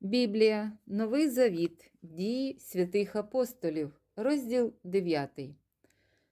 Біблія, Новий Завіт, Дії святих апостолів, розділ 9.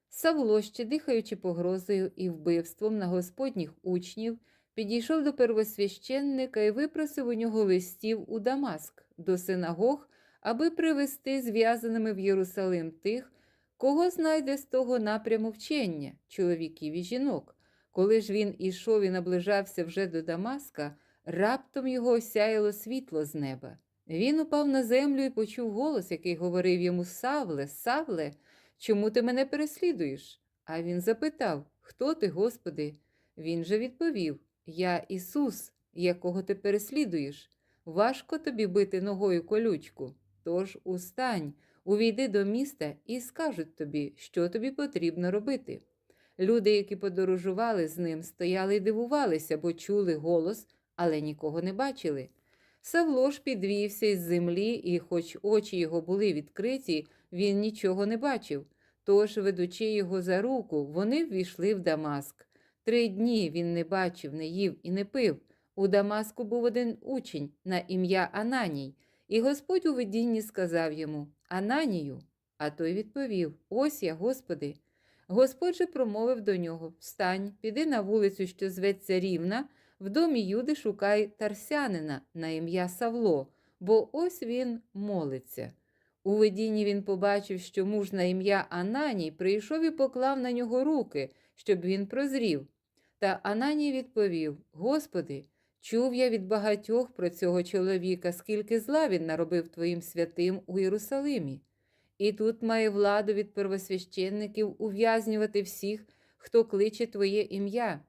Савло, ще дихаючи погрозою і вбивством на господніх учнів, підійшов до первосвященника і випросив у нього листів у Дамаск до синагог, аби привести зв'язаними в Єрусалим тих, кого знайде з того напряму вчення, чоловіків і жінок. Коли ж він ішов і наближався вже до Дамаска, раптом його осяяло світло з неба. Він упав на землю і почув голос, який говорив йому Савле, Савле, чому ти мене переслідуєш? А він запитав Хто ти, Господи? Він же відповів Я Ісус, якого ти переслідуєш. Важко тобі бити ногою колючку. Тож устань, увійди до міста і скажуть тобі, що тобі потрібно робити. Люди, які подорожували з ним, стояли й дивувалися, бо чули голос, але нікого не бачили. Савло ж підвівся із землі, і, хоч очі його були відкриті, він нічого не бачив. Тож, ведучи його за руку, вони ввійшли в Дамаск. Три дні він не бачив, не їв і не пив. У Дамаску був один учень на ім'я Ананій, і Господь у видінні сказав йому Ананію. А той відповів: Ось я, Господи. Господь же промовив до нього Встань, піди на вулицю, що зветься Рівна, в домі Юди шукай тарсянина на ім'я Савло, бо ось він молиться. У видінні він побачив, що муж на ім'я Ананій прийшов і поклав на нього руки, щоб він прозрів. Та Ананій відповів: Господи, чув я від багатьох про цього чоловіка, скільки зла він наробив твоїм святим у Єрусалимі. І тут має владу від первосвященників ув'язнювати всіх, хто кличе Твоє ім'я.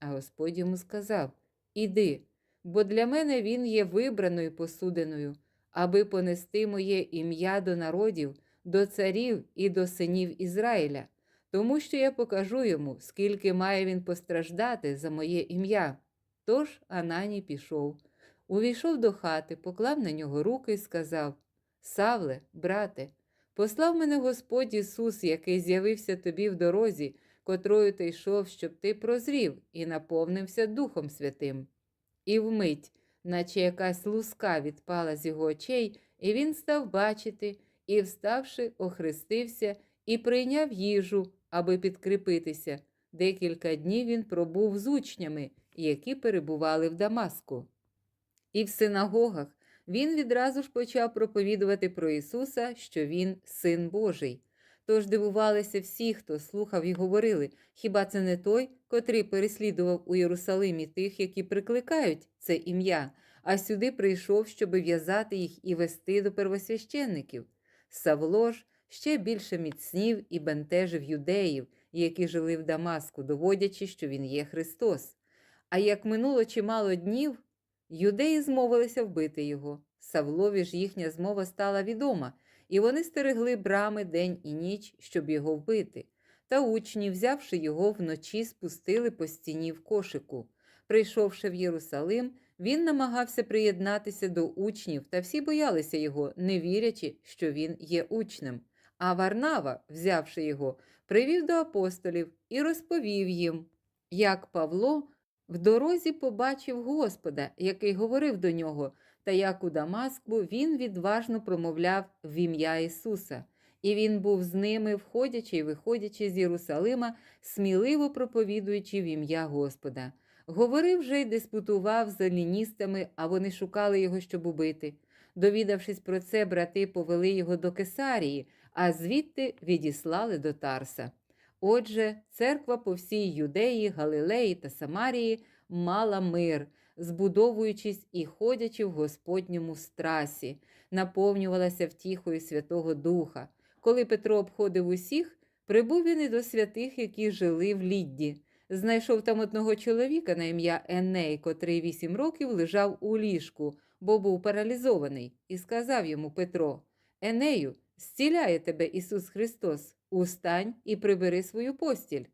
А Господь йому сказав: Іди, бо для мене він є вибраною посудиною, аби понести моє ім'я до народів, до царів і до синів Ізраїля, тому що я покажу йому, скільки має він постраждати за моє ім'я. Тож Ананій пішов, увійшов до хати, поклав на нього руки і сказав: Савле, брате, послав мене Господь Ісус, який з'явився тобі в дорозі, котрою ти йшов, щоб ти прозрів і наповнився Духом Святим. І вмить, наче якась луска відпала з його очей, і він став бачити, і, вставши, охрестився і прийняв їжу, аби підкріпитися. Декілька днів він пробув з учнями, які перебували в Дамаску. І в синагогах він відразу ж почав проповідувати про Ісуса, що Він син Божий. Тож дивувалися всі, хто слухав і говорили, хіба це не той, котрий переслідував у Єрусалимі тих, які прикликають це ім'я, а сюди прийшов, щоби в'язати їх і вести до первосвященників. Савло ж ще більше міцнів і бентежив юдеїв, які жили в Дамаску, доводячи, що він є Христос. А як минуло чимало днів, юдеї змовилися вбити його. Савлові ж їхня змова стала відома, і вони стерегли брами день і ніч, щоб його вбити. Та учні, взявши його вночі, спустили по стіні в кошику. Прийшовши в Єрусалим, він намагався приєднатися до учнів, та всі боялися його, не вірячи, що він є учнем. А Варнава, взявши його, привів до апостолів і розповів їм, як Павло в дорозі побачив Господа, який говорив до нього, та як у Дамаску він відважно промовляв в ім'я Ісуса, і він був з ними, входячи і виходячи з Єрусалима, сміливо проповідуючи в ім'я Господа. Говорив же й диспутував з аліністами, а вони шукали його, щоб убити. Довідавшись про це, брати повели його до Кесарії, а звідти відіслали до Тарса. Отже, церква по всій Юдеї, Галилеї та Самарії мала мир, збудовуючись і ходячи в Господньому страсі, наповнювалася втіхою Святого Духа. Коли Петро обходив усіх, прибув він і до святих, які жили в Лідді. Знайшов там одного чоловіка на ім'я Еней, котрий вісім років лежав у ліжку, бо був паралізований, і сказав йому Петро: Енею, зціляє тебе Ісус Христос, устань і прибери свою постіль.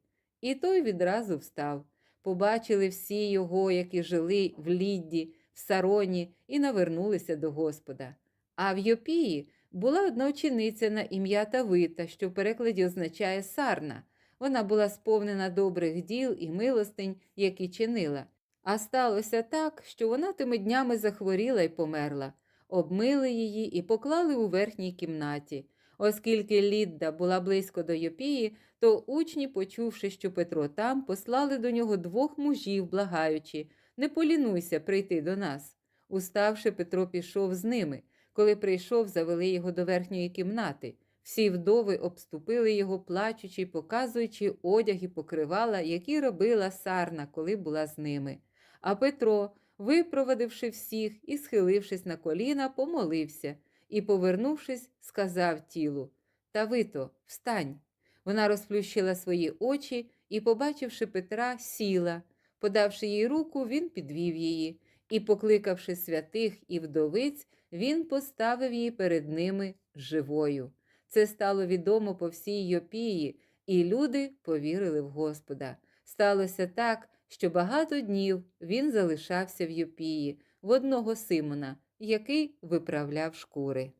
І той відразу встав. Побачили всі його, які жили в Лідді, в Сароні, і навернулися до Господа. А в Йопії була одна учениця на ім'я Тавита, що в перекладі означає сарна. Вона була сповнена добрих діл і милостинь, які чинила. А сталося так, що вона тими днями захворіла і померла. обмили її і поклали у верхній кімнаті. Оскільки Лідда була близько до Йопії, то учні, почувши, що Петро там, послали до нього двох мужів, благаючи не полінуйся прийти до нас. Уставши, Петро пішов з ними. Коли прийшов, завели його до верхньої кімнати. Всі вдови обступили його, плачучи, показуючи одяг і покривала, які робила сарна, коли була з ними. А Петро, випровадивши всіх і схилившись на коліна, помолився і, повернувшись, сказав тілу Тавито, встань. Вона розплющила свої очі і, побачивши Петра, сіла. Подавши їй руку, він підвів її, і, покликавши святих і вдовиць, він поставив її перед ними живою. Це стало відомо по всій Йопії, і люди повірили в Господа. Сталося так, що багато днів він залишався в Йопії в одного Симона, який виправляв шкури.